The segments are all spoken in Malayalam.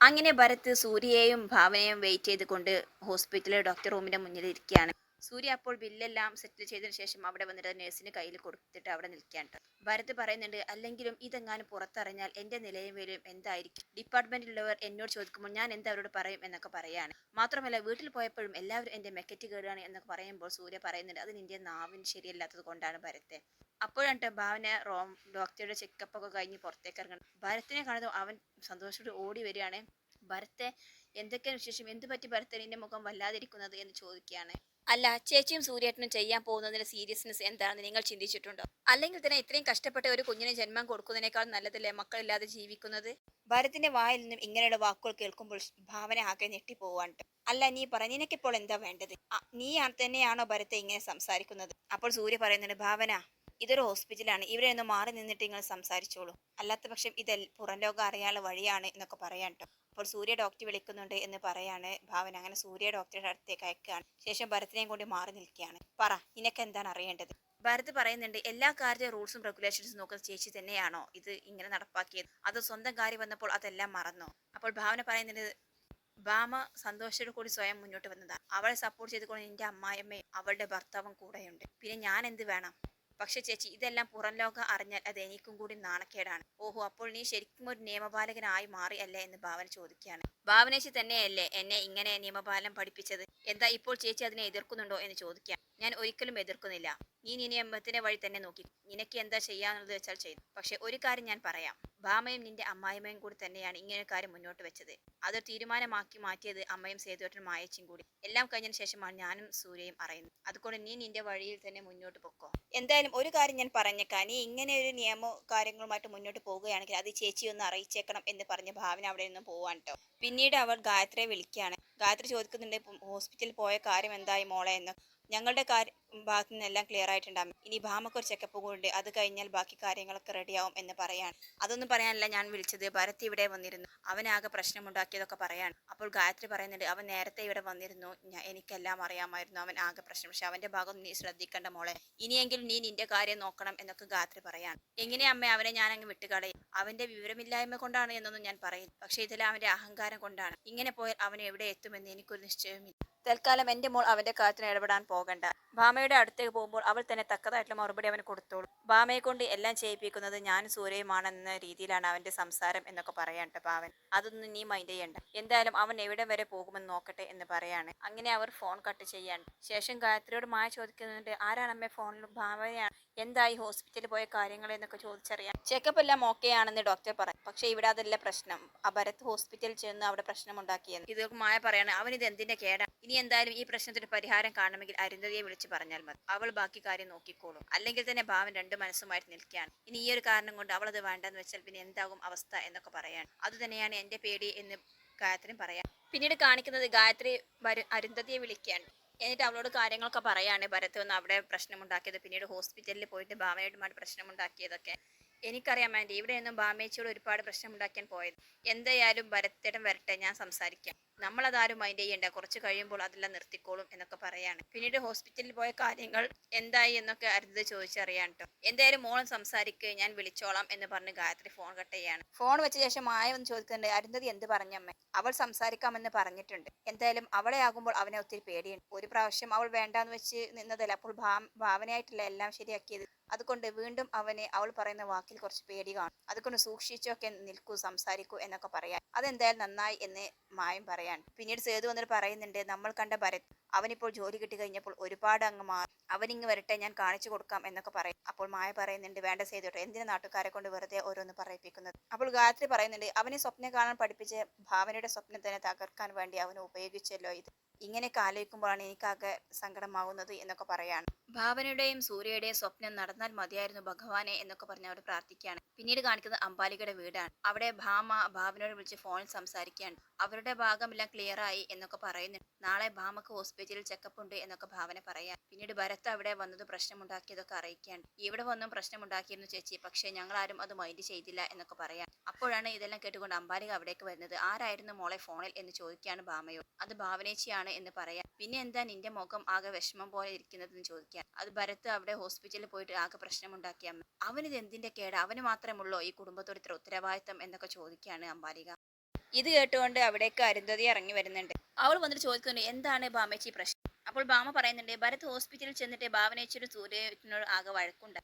അങ്ങനെ ഭരത് സൂര്യയെയും ഭാവനയും വെയിറ്റ് ചെയ്തുകൊണ്ട് ഹോസ്പിറ്റലിലെ ഡോക്ടർ റൂമിന്റെ മുന്നിൽ ഇരിക്കുകയാണ് സൂര്യ അപ്പോൾ ബില്ലെല്ലാം സെറ്റിൽ ചെയ്തതിനു ശേഷം അവിടെ വന്നിട്ട് നഴ്സിന് കയ്യിൽ കൊടുത്തിട്ട് അവിടെ നിൽക്കുകയാണ് ട്ടോ. ഭരത് പറയുന്നുണ്ട് അല്ലെങ്കിലും ഇതെങ്ങാനും പുറത്തറിഞ്ഞാൽ എന്റെ നിലയും വിലയും എന്തായിരിക്കും? ഡിപ്പാർട്ട്മെന്റിലുള്ളവർ എന്നോട് ചോദിക്കുമ്പോൾ ഞാൻ എന്താ അവരോട് പറയും? എന്നൊക്കെ പറയാണ്. മാത്രമല്ല വീട്ടിൽ പോയപ്പോഴും എല്ലാവരും എന്റെ മെക്കറ്റ് കേടുകയാണ് എന്നൊക്കെ പറയുമ്പോൾ സൂര്യ പറയുന്നുണ്ട് അത് നിന്റെ നാവിന് ശരിയല്ലാത്തത് കൊണ്ടാണ് ഭരത്തെ. അപ്പോഴാണ് ഭാവന റോം ഡോക്ടറുടെ ചെക്കപ്പ് ഒക്കെ കഴിഞ്ഞ് പുറത്തേക്ക് ഇറങ്ങണം ഭരത്തിനെ കാണുന്നത് അവൻ സന്തോഷത്തോടെ ഓടി വരികയാണ്. ഭരത്തെ എന്തൊക്കെയാണ് വിശേഷം? എന്ത് പറ്റി ഭരത്തനിന്റെ മുഖം വല്ലാതിരിക്കുന്നത്? എന്ന് ചോദിക്കുകയാണ്. അല്ല ചേച്ചിയും സൂര്യേട്ടനും ചെയ്യാൻ പോകുന്നതിന്റെ സീരിയസ്നെസ് എന്താണെന്ന് നിങ്ങൾ ചിന്തിച്ചിട്ടുണ്ടോ? അല്ലെങ്കിൽ തന്നെ ഇത്രയും കഷ്ടപ്പെട്ട ഒരു കുഞ്ഞിന് ജന്മം കൊടുക്കുന്നതിനേക്കാൾ നല്ലതല്ലേ മക്കളില്ലാതെ ജീവിക്കുന്നത്? ഭരത്തിന്റെ വായിൽ നിന്നും ഇങ്ങനെയുള്ള വാക്കുകൾ കേൾക്കുമ്പോൾ ഭാവന ആകെ ഞെട്ടിപ്പോവാൻ ട്ടോ. അല്ല നീ പറ നിനക്കിപ്പോൾ എന്താ വേണ്ടത്? നീ തന്നെയാണോ ഭരത്തെ ഇങ്ങനെ സംസാരിക്കുന്നത്? അപ്പോൾ സൂര്യ പറയുന്നുണ്ട് ഭാവന ഇതൊരു ഹോസ്പിറ്റലാണ്. ഇവിടെ നിന്ന് മാറി നിന്നിട്ട് നിങ്ങൾ സംസാരിച്ചോളൂ. അല്ലാത്ത പക്ഷം ഇത് പുറം ലോകം അറിയാനുള്ള വഴിയാണ് എന്നൊക്കെ പറയാൻ ട്ടോ. അപ്പോൾ സൂര്യ ഡോക്ടർ വിളിക്കുന്നുണ്ട് എന്ന് പറയാണ്. ഭാവന അങ്ങനെ സൂര്യ ഡോക്ടറുടെ അടുത്തേക്ക് അയക്കുകയാണ്. ശേഷം ഭരത്തിനെയും കൊണ്ട് മാറി നിൽക്കുകയാണ്. പറ നിനക്ക് എന്താണ് അറിയേണ്ടത്? ഭരത് പറയുന്നുണ്ട് എല്ലാ കാര്യത്തെ റൂൾസും റെഗുലേഷൻസും നോക്കുന്ന ചേച്ചി തന്നെയാണോ ഇത് ഇങ്ങനെ നടപ്പാക്കിയത്? അത് സ്വന്തം കാര്യം വന്നപ്പോൾ അതെല്ലാം മറന്നോ? അപ്പോൾ ഭാവന പറയുന്നുണ്ട് ഭാമ സന്തോഷത്തോടു കൂടി സ്വയം മുന്നോട്ട് വന്നതാണ് അവളെ സപ്പോർട്ട് ചെയ്തുകൊണ്ട് എന്റെ അമ്മായിയമ്മയും അവളുടെ ഭർത്താവും കൂടെയുണ്ട്. പിന്നെ ഞാൻ എന്ത് വേണം? പക്ഷെ ചേച്ചി ഇതെല്ലാം പുറം ലോകം അറിഞ്ഞാൽ അത് എനിക്കും കൂടി നാണക്കേടാണ്. ഓഹോ അപ്പോൾ നീ ശരിക്കും ഒരു നിയമപാലകനായി മാറി അല്ലേ എന്ന് ഭാവന ചോദിക്കുകയാണ്. ഭാവനേച്ചി തന്നെയല്ലേ എന്നെ ഇങ്ങനെ നിയമപാലനം പഠിപ്പിച്ചത്? എന്താ ഇപ്പോൾ ചേച്ചി അതിനെ എതിർക്കുന്നുണ്ടോ എന്ന് ചോദിക്കാം ഞാൻ ഒരിക്കലും എതിർക്കുന്നില്ല. നീ നിയമത്തിന്റെ വഴി തന്നെ നോക്കി. നിനക്ക് എന്താ ചെയ്യാന്നുള്ളത് വെച്ചാൽ ചെയ്തു. പക്ഷെ ഒരു കാര്യം ഞാൻ പറയാം. ഭാമയും നിന്റെ അമ്മായിമ്മയും കൂടി തന്നെയാണ് ഇങ്ങനെ കാര്യം മുന്നോട്ട് വെച്ചത്. അതൊരു തീരുമാനമാക്കി മാറ്റിയത് അമ്മയും സേതുവേട്ടനും മായച്ചും കൂടി. എല്ലാം കഴിഞ്ഞതിന് ശേഷമാണ് ഞാനും സൂര്യയും അറിയുന്നത്. അതുകൊണ്ട് നീ നിന്റെ വഴിയിൽ തന്നെ മുന്നോട്ട് പോക്കോ. എന്തായാലും ഒരു കാര്യം ഞാൻ പറഞ്ഞേക്കാം. നീ ഇങ്ങനെ ഒരു നിയമ കാര്യങ്ങളുമായിട്ട് മുന്നോട്ട് പോവുകയാണെങ്കിൽ അത് ചേച്ചി ഒന്ന് അറിയിച്ചേക്കണം എന്ന് പറഞ്ഞ് ഭാവന അവിടെ നിന്നും പോവാൻ കേട്ടോ പിന്നീട് അവർ ഗായത്രിയെ വിളിക്കുകയാണ്. ഗായത്രി ചോദിക്കുന്നുണ്ട് ഹോസ്പിറ്റലിൽ പോയ കാര്യം എന്തായി മോളെ എന്ന്. ഞങ്ങളുടെ കാര്യം ഭാഗത്തു നിന്നെല്ലാം ക്ലിയർ ആയിട്ടുണ്ടാകും ഇനി ഭാമക്ക് ഒരു ചെക്കപ്പ് കൂടി അത് കഴിഞ്ഞാൽ ബാക്കി കാര്യങ്ങളൊക്കെ റെഡിയാവും എന്ന് പറയാണ്. അതൊന്നും പറയാനല്ല ഞാൻ വിളിച്ചത്. ഭരത് ഇവിടെ വന്നിരുന്നു. അവനാകെ പ്രശ്നമുണ്ടാക്കിയതൊക്കെ പറയാണ്. അപ്പോൾ ഗായത്രി പറയുന്നുണ്ട് അവൻ നേരത്തെ ഇവിടെ വന്നിരുന്നു. എനിക്കെല്ലാം അറിയാമായിരുന്നു. അവൻ ആകെ പ്രശ്നം. പക്ഷെ അവന്റെ ഭാഗം നീ ശ്രദ്ധിക്കേണ്ട മോളെ. ഇനിയെങ്കിലും നീ നിന്റെ കാര്യം നോക്കണം എന്നൊക്കെ ഗായത്രി പറയാണ്. എങ്ങനെ അമ്മ അവനെ ഞാൻ അങ്ങ് വിട്ടുകളയും? അവന്റെ വിവരമില്ലായ്മ കൊണ്ടാണ് എന്നൊന്നും ഞാൻ പറയുന്നു പക്ഷെ ഇതെല്ലാം അവന്റെ അഹങ്കാരം കൊണ്ടാണ്. ഇങ്ങനെ പോയാൽ അവൻ എവിടെ എത്തുമെന്ന് എനിക്കൊരു നിശ്ചയമില്ല തൽക്കാലം എന്റെ മോൾ അവന്റെ കാര്യത്തിന് ഇടപെടാൻ പോകണ്ട. ഭാമയുടെ അടുത്തേക്ക് പോകുമ്പോൾ അവൾ തന്നെ തക്കതായിട്ടുള്ള മറുപടി അവന് കൊടുത്തോളൂ. ഭാമയെ കൊണ്ട് എല്ലാം ചെയ്യിപ്പിക്കുന്നത് ഞാനും സൂര്യയുമാണെന്ന രീതിയിലാണ് അവന്റെ സംസാരം എന്നൊക്കെ പറയാനുണ്ട് ഭാവൻ. അതൊന്നും നീ മൈൻഡ് ചെയ്യണ്ട. എന്തായാലും അവൻ എവിടെ വരെ പോകുമെന്ന് നോക്കട്ടെ എന്ന് പറയാണ്. അങ്ങനെ അവർ ഫോൺ കട്ട് ചെയ്യാണ് ശേഷം ഗായത്രിയോട് മായ ചോദിക്കുന്നുണ്ട് ആരാണ് അമ്മേ ഫോണിൽ ഭാവനയാണ് എന്തായി ഹോസ്പിറ്റലിൽ പോയ കാര്യങ്ങൾ എന്നൊക്കെ ചോദിച്ചറിയാം ചെക്കപ്പ് എല്ലാം ഓക്കെ ആണെന്ന് ഡോക്ടർ പറയും പക്ഷേ ഇവിടെ അതല്ല പ്രശ്നം. ആ ഭരത് ഹോസ്പിറ്റലിൽ ചെന്ന് അവിടെ പ്രശ്നമുണ്ടാക്കിയെന്ന്. ഇത് മായ പറയാണ് അവൻ ഇത് എന്തിന്റെ കേടാ? ഇനി എന്തായാലും ഈ പ്രശ്നത്തിന് പരിഹാരം കാണണമെങ്കിൽ അരുന്ധതിയെ വിളിച്ച് പറഞ്ഞാൽ മതി. അവൾ ബാക്കി കാര്യം നോക്കിക്കോളും. അല്ലെങ്കിൽ തന്നെ ഭാവൻ രണ്ട് മനസ്സുമായിട്ട് നിൽക്കുകയാണ്. ഇനി ഈ ഒരു കാരണം കൊണ്ട് അവൾ അത് വേണ്ടെന്ന് വെച്ചാൽ പിന്നെ എന്താകും അവസ്ഥ എന്നൊക്കെ പറയാണ്. അതുതന്നെയാണ് എന്റെ പേടി എന്ന് ഗായത്രി പറയാം പിന്നീട് കാണിക്കുന്നത് ഗായത്രി അരുന്ധതിയെ വിളിക്കുകയാണ്. എന്നിട്ട് അവളോട് കാര്യങ്ങളൊക്കെ പറയാണ്. ഭരത് ഒന്ന് അവിടെ പ്രശ്നമുണ്ടാക്കിയത്. പിന്നീട് ഹോസ്പിറ്റലിൽ പോയിട്ട് ഭാമയുമായിട്ട് പ്രശ്നമുണ്ടാക്കിയതൊക്കെ. എനിക്കറിയാം ആന്റി ഇവിടെയൊന്നും ഭാമേച്ചിയോട് ഒരുപാട് പ്രശ്നമുണ്ടാക്കാൻ പോയത്. എന്തായാലും ഭരത്തേടം വരട്ടെ ഞാൻ സംസാരിക്കാം. നമ്മളതാരും മൈൻഡ് ചെയ്യേണ്ട. കുറച്ച് കഴിയുമ്പോൾ അതെല്ലാം നിർത്തിക്കോളും എന്നൊക്കെ പറയാണ്. പിന്നീട് ഹോസ്പിറ്റലിൽ പോയ കാര്യങ്ങൾ എന്തായി എന്നൊക്കെ അരുത് ചോദിച്ചറിയാൻ കേട്ടോ എന്തായാലും മോളും സംസാരിക്ക് ഞാൻ വിളിച്ചോളാം എന്ന് പറഞ്ഞ് ഗായത്രി ഫോൺ കട്ട് ചെയ്യാണ്. ഫോൺ വെച്ച ശേഷം മായ ഒന്ന് ചോദിക്കുന്നുണ്ട് അരുന്ധതി എന്ത് പറഞ്ഞമ്മേ അവൾ സംസാരിക്കാമെന്ന് പറഞ്ഞിട്ടുണ്ട്. എന്തായാലും അവളെ ആകുമ്പോൾ അവനെ ഒത്തിരി പേടിയുണ്ട്. ഒരു പ്രാവശ്യം അവൾ വേണ്ടാന്ന് വെച്ച് നിന്നതല്ല. അപ്പോൾ ഭാവനയായിട്ടില്ല എല്ലാം ശരിയാക്കിയത് അതുകൊണ്ട് വീണ്ടും അവനെ അവൾ പറയുന്ന വാക്കിൽ കുറച്ച് പേടി കാണും. അതുകൊണ്ട് സൂക്ഷിച്ചൊക്കെ നിൽക്കൂ സംസാരിക്കൂ എന്നൊക്കെ പറയാൻ അതെന്തായാലും നന്നായി എന്ന് മായം പറയാൻ. പിന്നീട് സേതു വന്നിട്ട് പറയുന്നുണ്ട് നമ്മൾ കണ്ട ഭരത് അവനിപ്പോൾ ജോലി കിട്ടി കഴിഞ്ഞപ്പോൾ ഒരുപാട് അങ്ങ് മാറി. അവനിങ്ങ് വരട്ടെ ഞാൻ കാണിച്ചു കൊടുക്കാം എന്നൊക്കെ പറയും. അപ്പോൾ മായ പറയുന്നുണ്ട് വേണ്ട സേതു എന്തിനു നാട്ടുകാരെ കൊണ്ട് വെറുതെ ഓരോന്ന് പറയിപ്പിക്കുന്നത്? അപ്പോൾ ഗായത്രി പറയുന്നുണ്ട് അവനെ സ്വപ്നം കാണാൻ പഠിപ്പിച്ച് ഭാവനയുടെ സ്വപ്നം തന്നെ തകർക്കാൻ വേണ്ടി അവനെ ഉപയോഗിച്ചല്ലോ ഇത്. ഇങ്ങനെയൊക്കെ ആലോചിക്കുമ്പോഴാണ് എനിക്കാകെ സങ്കടമാകുന്നത് എന്നൊക്കെ പറയാണ്. ഭാവനയുടെയും സൂര്യയുടെയും സ്വപ്നം നടന്നാൽ മതിയായിരുന്നു ഭഗവാനെ എന്നൊക്കെ പറഞ്ഞ് അവർ പ്രാർത്ഥിക്കുകയാണ്. പിന്നീട് കാണിക്കുന്നത് അമ്പാലികയുടെ വീടാണ്. അവിടെ ഭാമ ഭാവനയോട് വിളിച്ച് ഫോണിൽ സംസാരിക്കുകയാണ്. അവരുടെ ഭാഗമെല്ലാം ക്ലിയർ ആയി എന്നൊക്കെ പറയുന്നുണ്ട് നാളെ ഭാമക്ക് ഹോസ്പിറ്റലിൽ ചെക്കപ്പ് ഉണ്ട് എന്നൊക്കെ ഭാവന പറയാം. പിന്നീട് ഭരത് അവിടെ വന്നത് പ്രശ്നമുണ്ടാക്കിയതൊക്കെ അറിയിക്കുകയാണ്. ഇവിടെ വന്നും പ്രശ്നമുണ്ടാക്കിയിരുന്നു ചേച്ചി. പക്ഷേ ഞങ്ങൾ ആരും അത് മൈൻഡ് ചെയ്തില്ല എന്നൊക്കെ പറയാം. അപ്പോഴാണ് ഇതെല്ലാം കേട്ടുകൊണ്ട് അമ്പാലിക അവിടേക്ക് വരുന്നത്. ആരായിരുന്നു മോളെ ഫോണിൽ എന്ന് ചോദിക്കുകയാണ് ഭാമയോട്. അത് ഭാവനേച്ചിയാണ് എന്ന് പറയാം. പിന്നെ എന്താ? നിന്റെ മുഖം ആകെ വിഷമം പോലെ ഇരിക്കുന്നതെന്ന് ചോദിക്കാൻ അത് ഭരത് അവിടെ ഹോസ്പിറ്റലിൽ പോയിട്ട് ആകെ പ്രശ്നമുണ്ടാക്കിയ അവനിത് എന്തിന്റെ കേട്? അവന് മാത്രമുള്ളോ ഈ കുടുംബത്തോട് ഇത്ര ഉത്തരവാദിത്തം എന്നൊക്കെ ചോദിക്കുകയാണ് അമ്പാലിക ഇത് കേട്ടുകൊണ്ട് അവിടേക്ക് അരുന്ധതി ഇറങ്ങി വരുന്നുണ്ട്. അവൾ വന്നിട്ട് ചോദിക്കുന്നു എന്താണ് ബാമേച്ചി പ്രശ്നം? അപ്പോൾ ബാമ പറയുന്നുണ്ട് ഭരത് ഹോസ്പിറ്റലിൽ ചെന്നിട്ട് ഭാവനേച്ചിയുടെ സൂര്യനോട് ആകെ വഴക്കുണ്ട്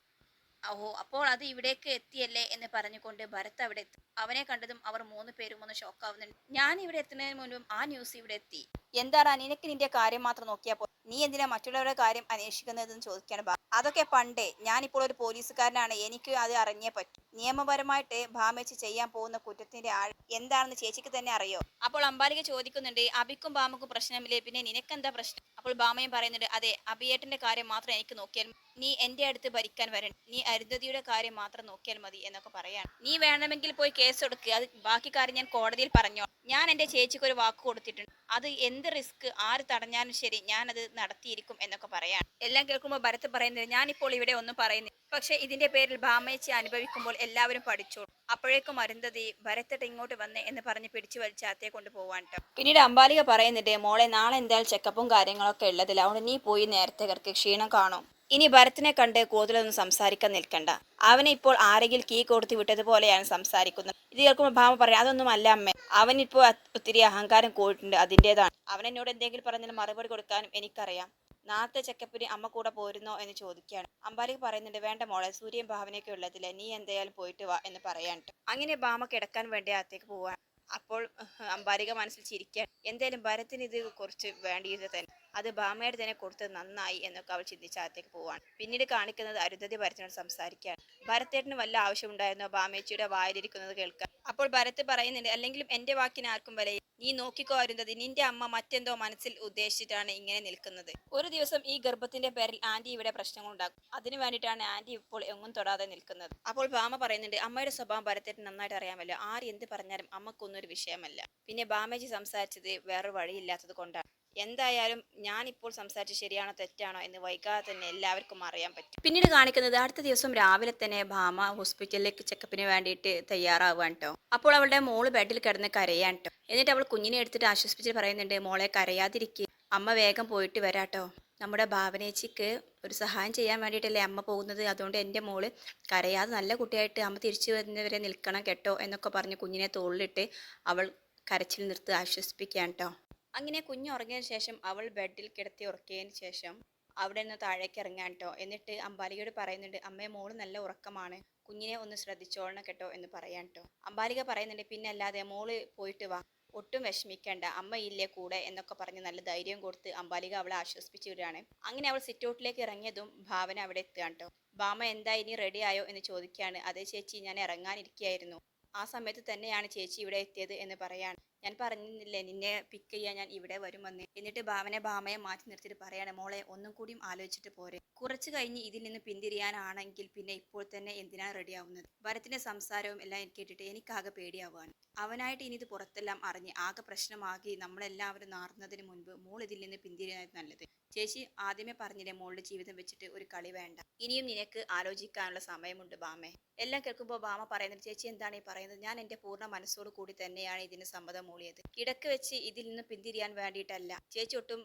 ഓഹോ അപ്പോൾ അത് ഇവിടേക്ക് എത്തിയല്ലേ? എന്ന് പറഞ്ഞുകൊണ്ട് ഭരത് അവിടെ എത്തി. അവനെ കണ്ടതും അവർ മൂന്ന് പേരും ഒന്ന് ഷോക്കാവുന്നുണ്ട് ഞാൻ ഇവിടെ എത്തുന്നതിന് മുൻപും ആ ന്യൂസ് ഇവിടെ എത്തി. എന്താണ് നിനക്ക് നിന്റെ കാര്യം മാത്രം നോക്കിയാൽ നീ എന്തിനാ മറ്റുള്ളവരുടെ കാര്യം അന്വേഷിക്കുന്നതെന്ന് ചോദിക്കാണ് ഭാ അതൊക്കെ പണ്ടേ ഞാനിപ്പോൾ ഒരു പോലീസുകാരനാണ്. എനിക്ക് അത് അറിഞ്ഞേ പറ്റും. നിയമപരമായിട്ട് ഭാമേച്ച് ചെയ്യാൻ പോകുന്ന കുറ്റത്തിന്റെ ആൾ എന്താണെന്ന് ചേച്ചിക്ക് തന്നെ അറിയോ? അപ്പോൾ അമ്പാലിക ചോദിക്കുന്നുണ്ട് അബിക്കും ബാമക്കും പ്രശ്നമില്ലേ? പിന്നെ നിനക്കെന്താ പ്രശ്നം? അപ്പോൾ ബാമയും പറയുന്നുണ്ട് അതെ അബിയേട്ടന്റെ കാര്യം മാത്രം എനിക്ക് നോക്കിയാൽ. നീ എന്റെ അടുത്ത് ഭരിക്കാൻ വരണ്ട. നീ അരുന്ധതിയുടെ കാര്യം മാത്രം നോക്കിയാൽ മതി എന്നൊക്കെ പറയാണ്. നീ വേണമെങ്കിൽ പോയി കേസ് കൊടുക്കുക അത് ബാക്കി കാര്യം ഞാൻ കോടതിയിൽ പറഞ്ഞോ ഞാൻ എന്റെ ചേച്ചിക്ക് ഒരു വാക്ക് കൊടുത്തിട്ടുണ്ട്. അത് എന്ത് റിസ്ക് ആര് തടഞ്ഞാലും ശരി ഞാൻ അത് നടത്തിയിരിക്കും എന്നൊക്കെ പറയാണ്. എല്ലാം കേൾക്കുമ്പോൾ ഭരത് പറയുന്നത് ഞാനിപ്പോൾ ഇവിടെ ഒന്നും പറയുന്നില്ല. പക്ഷെ ഇതിന്റെ പേരിൽ ഭാമയച്ചി അനുഭവിക്കുമ്പോൾ എല്ലാവരും പഠിച്ചോളൂ. അപ്പോഴേക്കും അരുന്ധതി ഭരത്തിട്ട് ഇങ്ങോട്ട് വന്നേ എന്ന് പറഞ്ഞ് പിടിച്ചു വലിച്ച് അത്തേ കൊണ്ട് പോവാൻ പിന്നീട് അമ്പാലിക പറയുന്നുണ്ട് മോളെ നാളെ എന്തായാലും ചെക്കപ്പും കാര്യങ്ങളൊക്കെ ഉള്ളതില്ല അതുകൊണ്ട് നീ പോയി നേരത്തെ കിടക്ക്. ക്ഷീണം കാണും. ഇനി ഭരത്തിനെ കണ്ട് കൂടുതലൊന്നും സംസാരിക്കാൻ നിൽക്കണ്ട. അവനെ ഇപ്പോൾ ആരെങ്കിലും കീ കൊടുത്ത് വിട്ടതുപോലെയാണ് സംസാരിക്കുന്നത്. ഇത് കേൾക്കുമ്പോൾ ഭാമ പറയാം അതൊന്നും അല്ല അമ്മ. അവനിപ്പോൾ ഒത്തിരി അഹങ്കാരം കൂടിയിട്ടുണ്ട്. അതിന്റെതാണ്. അവൻ എന്നോട് എന്തെങ്കിലും പറഞ്ഞാൽ മറുപടി കൊടുക്കാനും എനിക്കറിയാം. നാളത്തെ ചെക്കപ്പിന് അമ്മ കൂടെ പോരുന്നോ എന്ന് ചോദിക്കുകയാണ്. അമ്പാലിക പറയുന്നുണ്ട് വേണ്ട മോളെ സൂര്യൻ ഭാവനയൊക്കെ ഉള്ളതില്ലേ നീ എന്തായാലും പോയിട്ട് വാ എന്ന് പറയാനുണ്ട്. അങ്ങനെ ഭാമ കിടക്കാൻ വേണ്ടി അകത്തേക്ക് പോവാൻ അപ്പോൾ അംബാരിക മനസ്സിൽ ചിരിക്കാൻ എന്തായാലും ഭരത്തിന് ഇത് കുറച്ച് വേണ്ടിയത് തന്നെ. അത് ഭാമയുടെ തന്നെ കൊടുത്തത് നന്നായി എന്നൊക്കെ അവൾ ചിന്തിച്ച് അകത്തേക്ക് പോവാണ്. പിന്നീട് കാണിക്കുന്നത് അരുന്ധതി ഭരത്തിനോട് സംസാരിക്കുകയാണ്. ഭരത്തേട്ടന് വല്ല ആവശ്യമുണ്ടായിരുന്നോ? ഭാമേച്ചിയുടെ വായിലിരിക്കുന്നത് കേൾക്കാൻ. അപ്പോൾ ഭരത് പറയുന്നുണ്ട് അല്ലെങ്കിലും എന്റെ വാക്കിന് ആർക്കും വരെ നീ നോക്കിക്കോ വരുന്നത് നിന്റെ അമ്മ മറ്റെന്തോ മനസ്സിൽ ഉദ്ദേശിച്ചിട്ടാണ് ഇങ്ങനെ നിൽക്കുന്നത്. ഒരു ദിവസം ഈ ഗർഭത്തിന്റെ പേരിൽ ആന്റി ഇവിടെ പ്രശ്നങ്ങൾ ഉണ്ടാക്കും. അതിനു വേണ്ടിയിട്ടാണ് ആന്റി ഇപ്പോൾ എങ്ങും തൊടാതെ നിൽക്കുന്നത്. അപ്പോൾ ഭാമ പറയുന്നുണ്ട് അമ്മയുടെ സ്വഭാവം ഭരത്തേട്ടന് നന്നായിട്ട് അറിയാമല്ലോ ആര് എന്ത് പറഞ്ഞാലും അമ്മക്കൊന്നും ഒരു വിഷയമല്ല. പിന്നെ ഭാമേജി സംസാരിച്ചത് വേറെ വഴിയില്ലാത്തത് കൊണ്ടാണ്. എന്തായാലും ഞാനിപ്പോൾ സംസാരിച്ച് ശരിയാണോ തെറ്റാണോ എന്ന് വൈകാതെ തന്നെ എല്ലാവർക്കും അറിയാൻ പറ്റും. പിന്നീട് കാണിക്കുന്നത് അടുത്ത ദിവസം രാവിലെ തന്നെ ഭാമ ഹോസ്പിറ്റലിലേക്ക് ചെക്കപ്പിന് വേണ്ടിയിട്ട് തയ്യാറാവാൻ കേട്ടോ അപ്പോൾ അവളുടെ മോൾ ബെഡിൽ കിടന്ന് കരയാൻ കേട്ടോ എന്നിട്ട് അവൾ കുഞ്ഞിനെ എടുത്തിട്ട് ആശ്വസിപ്പിച്ച് പറയുന്നുണ്ട് മോളെ കരയാതിരിക്കുക അമ്മ വേഗം പോയിട്ട് വരാട്ടോ നമ്മുടെ ഭാവനേച്ചിക്ക് ഒരു സഹായം ചെയ്യാൻ വേണ്ടിയിട്ടല്ലേ അമ്മ പോകുന്നത്. അതുകൊണ്ട് എന്റെ മോൾ കരയാതെ നല്ല കുട്ടിയായിട്ട് അമ്മ തിരിച്ചു വരുന്നവരെ നിൽക്കണം കേട്ടോ എന്നൊക്കെ പറഞ്ഞ് കുഞ്ഞിനെ തോളിലിട്ട് അവൾ കരച്ചിൽ നിർത്ത് ആശ്വസിപ്പിക്കാൻ കേട്ടോ അങ്ങനെ കുഞ്ഞ് ഉറങ്ങിയതിന് ശേഷം അവൾ ബെഡിൽ കിടത്തി ഉറക്കിയതിന് ശേഷം അവിടെ നിന്ന് താഴേക്ക് ഇറങ്ങാൻ കേട്ടോ എന്നിട്ട് അമ്പാലികയോട് പറയുന്നുണ്ട് അമ്മേ മോൾ നല്ല ഉറക്കമാണ്. കുഞ്ഞിനെ ഒന്ന് ശ്രദ്ധിച്ചോളണം കേട്ടോ എന്ന് പറയാൻ കേട്ടോ അമ്പാലിക പറയുന്നുണ്ട് പിന്നെ അല്ലാതെ മോൾ പോയിട്ട് വാ. ഒട്ടും വിഷമിക്കേണ്ട. അമ്മ ഇല്ലേ കൂടെ? എന്നൊക്കെ പറഞ്ഞ് നല്ല ധൈര്യം കൊടുത്ത് അമ്പാലിക അവളെ ആശ്വസിപ്പിച്ചു വരികയാണ് അങ്ങനെ അവൾ സിറ്റൗട്ടിലേക്ക് ഇറങ്ങിയതും ഭാവന അവിടെ എത്തുകയാണ് കേട്ടോ ഭാമ എന്താ ഇനി റെഡി ആയോ? എന്ന് ചോദിക്കുകയാണ്. അതേ ചേച്ചി ഞാൻ ഇറങ്ങാനിരിക്കുകയായിരുന്നു ആ സമയത്ത് തന്നെയാണ് ചേച്ചി ഇവിടെ എത്തിയത് എന്ന് പറയാണ്. ഞാൻ പറഞ്ഞില്ലേ നിന്നെ പിക്ക് ചെയ്യാൻ ഞാൻ ഇവിടെ വരുമെന്ന്. എന്നിട്ട് ഭാവനെ ഭാമയെ മാറ്റി നിർത്തിയിട്ട് പറയാണ് മോളെ ഒന്നും കൂടിയും ആലോചിച്ചിട്ട് പോരെ. കുറച്ചു കഴിഞ്ഞ് ഇതിൽ നിന്ന് പിന്തിരിയാനാണെങ്കിൽ പിന്നെ ഇപ്പോൾ തന്നെ എന്തിനാണ് റെഡിയാവുന്നത് ഭരത്തിന്റെ സംസാരവും എല്ലാം കേട്ടിട്ട് എനിക്കാകെ പേടിയാവുകയാണ്. അവനായിട്ട് ഇനി ഇത് പുറത്തെല്ലാം അറിഞ്ഞ് ആകെ പ്രശ്നമാക്കി നമ്മളെല്ലാവരും നാറുന്നതിന് മുൻപ് മോൾ ഇതിൽ നിന്ന് പിന്തിരിയാൻ നല്ലത്. ചേച്ചി ആദ്യമേ പറഞ്ഞില്ലേ മോളുടെ ജീവിതം വെച്ചിട്ട് ഒരു കളി വേണ്ട. ഇനിയും നിനക്ക് ആലോചിക്കാനുള്ള സമയമുണ്ട് ബാമേ എല്ലാം കേൾക്കുമ്പോൾ ബാമ പറയുന്നത് ചേച്ചി എന്താണ് ഈ പറയുന്നത്? ഞാൻ എന്റെ പൂർണ മനസ്സോട് കൂടി തന്നെയാണ് ഇതിന് സമ്മതം മൂളിയത്. കിടക്ക് വെച്ച് ഇതിൽ നിന്ന് പിന്തിരിയാൻ വേണ്ടിയിട്ടല്ല. ചേച്ചി ഒട്ടും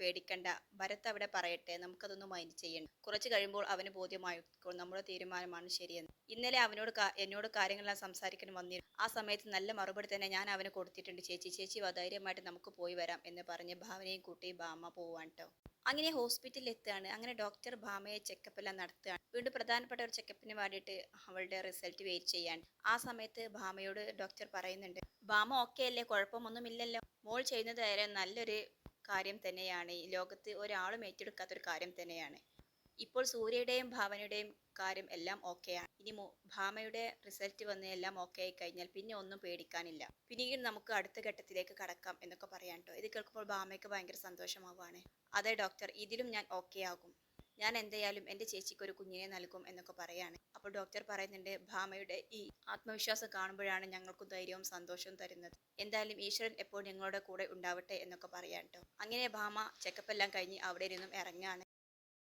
പേടിക്കണ്ട. ഭരത് അവിടെ പറയട്ടെ. നമുക്കതൊന്നും മൈൻഡ് ചെയ്യണ്ട കുറച്ച് കഴിയുമ്പോൾ അവന് ബോധ്യമായിരിക്കും നമ്മുടെ തീരുമാനമാണ് ശരിയെന്ന്. ഇന്നലെ അവനോട് എന്നോട് കാര്യങ്ങളെല്ലാം സംസാരിക്കാൻ വന്നിരുന്നു. ആ സമയത്ത് നല്ല മറുപടി തന്നെ ഞാൻ അവന് കൊടുത്തിട്ടുണ്ട്. ചേച്ചി ചേച്ചി ധൈര്യമായിട്ട് നമുക്ക് പോയി വരാം എന്ന് പറഞ്ഞ് ഭാവനയും കൂട്ടി ബാമ പോവാൻ കേട്ടോ അങ്ങനെ ഹോസ്പിറ്റലിൽ എത്തുകയാണ്. അങ്ങനെ ഡോക്ടർ ഭാമയെ ചെക്കപ്പ് എല്ലാം നടത്തുകയാണ്. വീണ്ടും പ്രധാനപ്പെട്ട ഒരു ചെക്കപ്പിന് വേണ്ടിയിട്ട് അവളുടെ റിസൾട്ട് വെയിറ്റ് ചെയ്യാൻ ആ സമയത്ത് ഭാമയോട് ഡോക്ടർ പറയുന്നുണ്ട്. ഭാമ ഓക്കെ അല്ലേ? കുഴപ്പമൊന്നുമില്ലല്ലോ. മോൾ ചെയ്യുന്നത് വരെ നല്ലൊരു കാര്യം തന്നെയാണ്. ഈ ലോകത്ത് ഒരാളും ഏറ്റെടുക്കാത്തൊരു കാര്യം തന്നെയാണ്. ഇപ്പോൾ സൂര്യയുടെയും ഭാവനയുടെയും കാര്യം എല്ലാം ഓക്കെയാണ് ഇനി ഭാമയുടെ റിസൾട്ട് വന്ന് എല്ലാം ഓക്കെ ആയി കഴിഞ്ഞാൽ പിന്നെ ഒന്നും പേടിക്കാനില്ല. പിന്നീട് നമുക്ക് അടുത്ത ഘട്ടത്തിലേക്ക് കടക്കാം എന്നൊക്കെ പറയാൻ കേട്ടോ ഇത് കേൾക്കുമ്പോൾ ഭാമയ്ക്ക് ഭയങ്കര സന്തോഷമാവാണ് അതെ ഡോക്ടർ ഇതിലും ഞാൻ ഓക്കെ ആകും. ഞാൻ എന്തായാലും എന്റെ ചേച്ചിക്ക് ഒരു കുഞ്ഞിനെ നൽകും എന്നൊക്കെ പറയാണ്. അപ്പോൾ ഡോക്ടർ പറയുന്നുണ്ട് ഭാമയുടെ ഈ ആത്മവിശ്വാസം കാണുമ്പോഴാണ് ഞങ്ങൾക്കും ധൈര്യവും സന്തോഷവും തരുന്നത്. എന്തായാലും ഈശ്വരൻ എപ്പോൾ ഞങ്ങളുടെ കൂടെ ഉണ്ടാവട്ടെ എന്നൊക്കെ പറയാൻ കേട്ടോ അങ്ങനെ ഭാമ ചെക്കപ്പ് എല്ലാം കഴിഞ്ഞ് അവിടെ നിന്നും ഇറങ്ങാണ്.